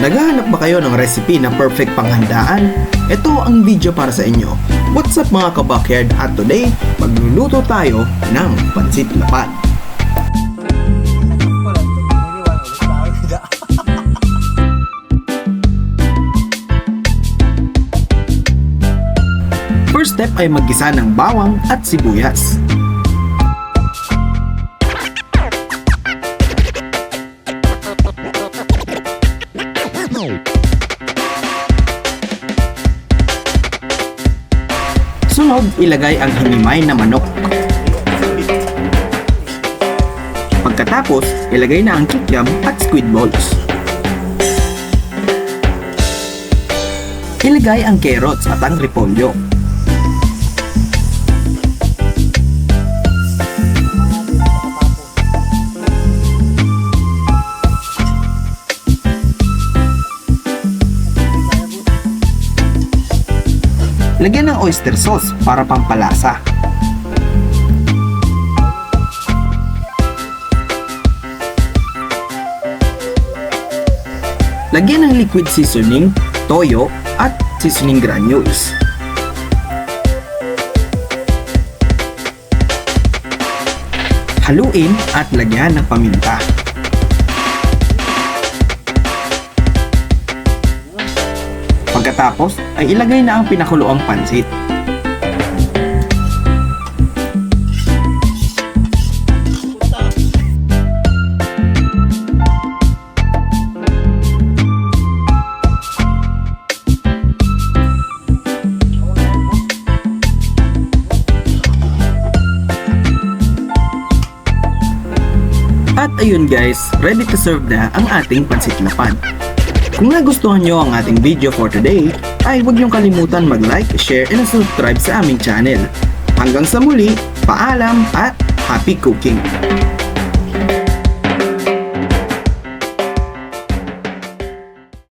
Naghahanap ba kayo ng recipe na perfect panghandaan? Ito ang video para sa inyo. What's up mga kabakyard at today, magluluto tayo ng pansit lapad. First step ay maggisa ng bawang at sibuyas. Sunod, ilagay ang hinimay na manok. Pagkatapos, ilagay na ang kikyam at squid balls. Ilagay ang carrots at ang repolyo. Lagyan ng oyster sauce para pampalasa. Lagyan ng liquid seasoning, toyo, at seasoning granules. Haluin at lagyan ng paminta. Pagkatapos ay ilagay na ang pinakuloang pansit. At ayun guys, ready to serve na ang ating pansit lapad. Kung nagustuhan nyo ang ating video for today, ay huwag niyong kalimutan mag-like, share, and subscribe sa aming channel. Hanggang sa muli, paalam at happy cooking!